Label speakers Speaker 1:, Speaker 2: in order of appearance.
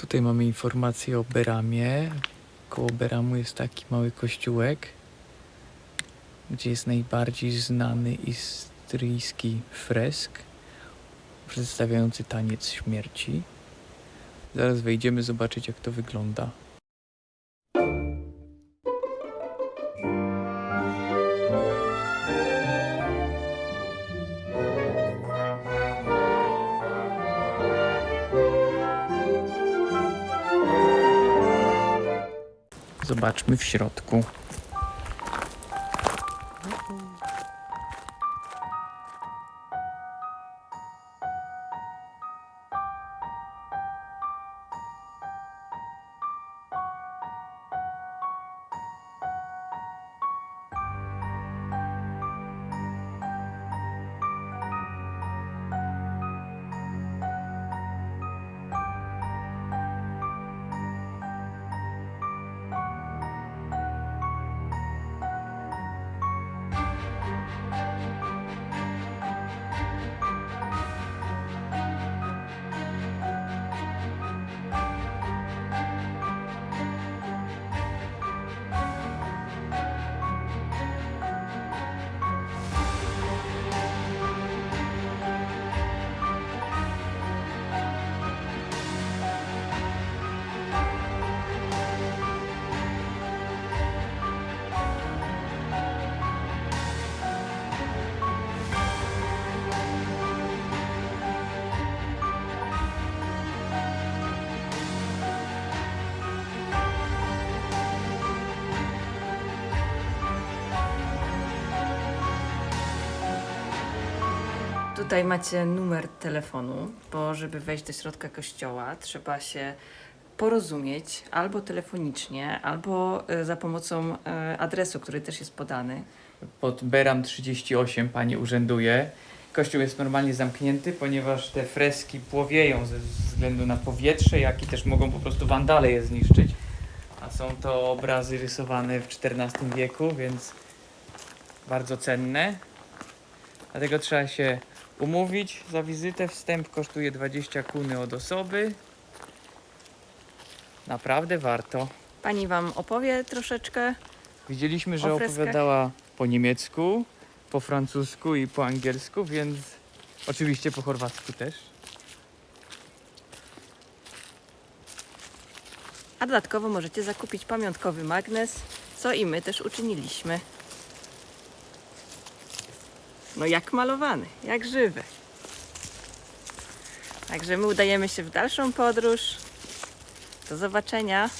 Speaker 1: Tutaj mamy informację o Beramie. Koło Beramu jest taki mały kościółek, gdzie jest najbardziej znany istryjski fresk przedstawiający taniec śmierci. Zaraz wejdziemy zobaczyć jak to wygląda. Zobaczmy w środku.
Speaker 2: Tutaj macie numer telefonu, bo żeby wejść do środka kościoła, trzeba się porozumieć albo telefonicznie, albo e, za pomocą e, adresu, który też jest podany.
Speaker 1: Pod Beram 38 pani urzęduje. Kościół jest normalnie zamknięty, ponieważ te freski płowieją ze względu na powietrze, jak i też mogą po prostu wandale je zniszczyć. A są to obrazy rysowane w XIV wieku, więc bardzo cenne. Dlatego trzeba się umówić za wizytę. Wstęp kosztuje 20 kuny od osoby. Naprawdę warto.
Speaker 2: Pani Wam opowie troszeczkę.
Speaker 1: Widzieliśmy, że
Speaker 2: O freskach?
Speaker 1: opowiadała po niemiecku, po francusku i po angielsku, więc oczywiście po chorwacku też.
Speaker 2: A dodatkowo możecie zakupić pamiątkowy magnes, co i my też uczyniliśmy. No jak malowany, jak żywy. Także my udajemy się w dalszą podróż. Do zobaczenia.